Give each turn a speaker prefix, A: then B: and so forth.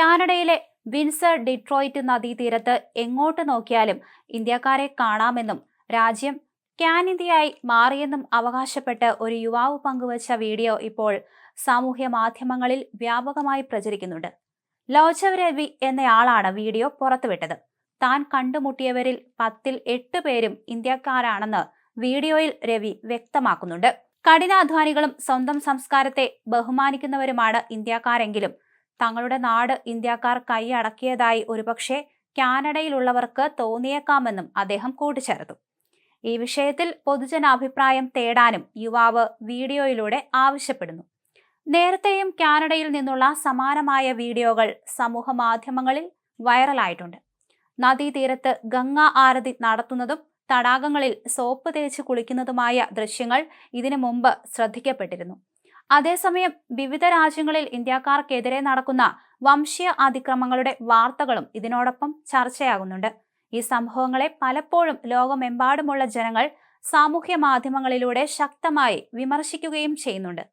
A: കാനഡയിലെ Windsor Detroit നദീതീരത്ത് എങ്ങോട്ട് നോക്കിയാലും ഇന്ത്യക്കാരെ കാണാമെന്നും രാജ്യം ക്യാൻ ഇന്ത്യയായി മാറിയെന്നും അവകാശപ്പെട്ട് ഒരു യുവാവ് പങ്കുവച്ച വീഡിയോ ഇപ്പോൾ സാമൂഹ്യ മാധ്യമങ്ങളിൽ വ്യാപകമായി പ്രചരിക്കുന്നുണ്ട്. ലോചവ് രവി എന്നയാളാണ് വീഡിയോ പുറത്തുവിട്ടത്. താൻ കണ്ടുമുട്ടിയവരിൽ പത്തിൽ എട്ട് പേരും ഇന്ത്യക്കാരാണെന്ന് വീഡിയോയിൽ രവി വ്യക്തമാക്കുന്നുണ്ട്. കഠിനാധ്വാനികളും സ്വന്തം സംസ്കാരത്തെ ബഹുമാനിക്കുന്നവരുമാണ് ഇന്ത്യക്കാരെങ്കിലും തങ്ങളുടെ നാട് ഇന്ത്യക്കാർ കൈയടക്കിയതായി ഒരുപക്ഷെ കാനഡയിലുള്ളവർക്ക് തോന്നിയേക്കാമെന്നും അദ്ദേഹം കൂട്ടിച്ചേർത്തു. ഈ വിഷയത്തിൽ പൊതുജനാഭിപ്രായം തേടാനും യുവാവ് വീഡിയോയിലൂടെ ആവശ്യപ്പെടുന്നു. നേരത്തെയും കാനഡയിൽ നിന്നുള്ള സമാനമായ വീഡിയോകൾ സമൂഹ മാധ്യമങ്ങളിൽ വൈറലായിട്ടുണ്ട്. നദീതീരത്ത് ഗംഗാ ആരതി നടത്തുന്നതും തടാകങ്ങളിൽ സോപ്പ് തേച്ച് കുളിക്കുന്നതുമായ ദൃശ്യങ്ങൾ ഇതിനു മുമ്പ് ശ്രദ്ധിക്കപ്പെട്ടിരുന്നു. അതേസമയം വിവിധ രാജ്യങ്ങളിൽ ഇന്ത്യക്കാർക്കെതിരെ നടക്കുന്ന വംശീയ അതിക്രമങ്ങളുടെ വാർത്തകളും ഇതിനോടൊപ്പം ചർച്ചയാകുന്നുണ്ട്. ഈ സംഭവങ്ങളെ പലപ്പോഴും ലോകമെമ്പാടുമുള്ള ജനങ്ങൾ സാമൂഹ്യ മാധ്യമങ്ങളിലൂടെ ശക്തമായി വിമർശിക്കുകയും ചെയ്യുന്നുണ്ട്.